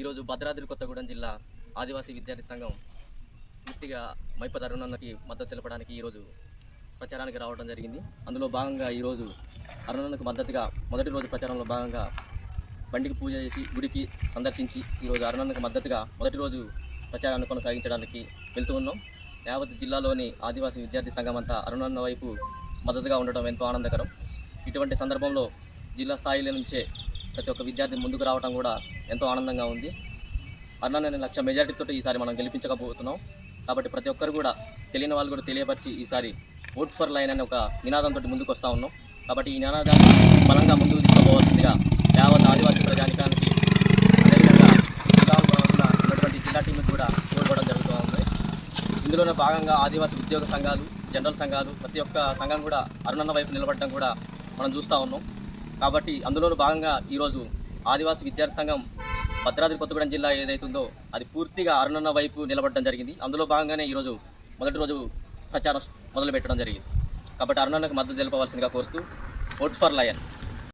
ఈరోజు భద్రాద్రి కొత్తగూడెం జిల్లా ఆదివాసీ విద్యార్థి సంఘం పూర్తిగా మైపతి అరుణన్నకి మద్దతు తెలపడానికి ఈరోజు ప్రచారానికి రావడం జరిగింది. అందులో భాగంగా ఈరోజు అరుణన్నకు మద్దతుగా మొదటి రోజు ప్రచారంలో భాగంగా బండికి పూజ చేసి గుడికి సందర్శించి ఈరోజు అరుణన్నకు మద్దతుగా మొదటి రోజు ప్రచారాన్ని కొనసాగించడానికి వెళ్తూ ఉన్నాం. యావత్ జిల్లాలోని ఆదివాసీ విద్యార్థి సంఘం అంతా అరుణన్న వైపు మద్దతుగా ఉండటం ఎంతో ఆనందకరం. ఇటువంటి సందర్భంలో జిల్లా స్థాయిలో నుంచే ప్రతి ఒక్క విద్యార్థి ముందుకు రావడం కూడా ఎంతో ఆనందంగా ఉంది. అరుణన్న లక్ష మెజార్టీతో ఈసారి మనం గెలిపించకపోతున్నాం. కాబట్టి ప్రతి ఒక్కరు కూడా తెలియని వాళ్ళు కూడా తెలియపరిచి ఈసారి ఓట్ ఫర్ లైన్ అనే ఒక నినాదంతో ముందుకు వస్తూ ఉన్నాం. కాబట్టి ఈ నినాదాన్ని బలంగా ముందుకు తీసుకుపోవాల్సిందిగా యావత్ ఆదివాసీ ప్రజానికానికి అదేవిధంగా జిల్లాలో ఉన్నటువంటి జిల్లా టీంకి కూడా కోరుకోవడం జరుగుతూ ఉంది. ఇందులోనే భాగంగా ఆదివాసీ ఉద్యోగ సంఘాలు జనరల్ సంఘాలు ప్రతి ఒక్క సంఘం కూడా అరుణన్న వైపు నిలబడడం కూడా మనం చూస్తూ ఉన్నాం. కాబట్టి అందులోనూ భాగంగా ఈరోజు ఆదివాసీ విద్యార్థి సంఘం భద్రాద్రి కొత్తగూడెం జిల్లా ఏదైతుందో అది పూర్తిగా అరుణన్న వైపు నిలబడడం జరిగింది. అందులో భాగంగానే ఈరోజు మొదటి రోజు ప్రచారం మొదలుపెట్టడం జరిగింది. కాబట్టి అరుణన్నకు మద్దతు తెలపవలసిందిగా కోరుతూ ఓట్ ఫర్ లయన్.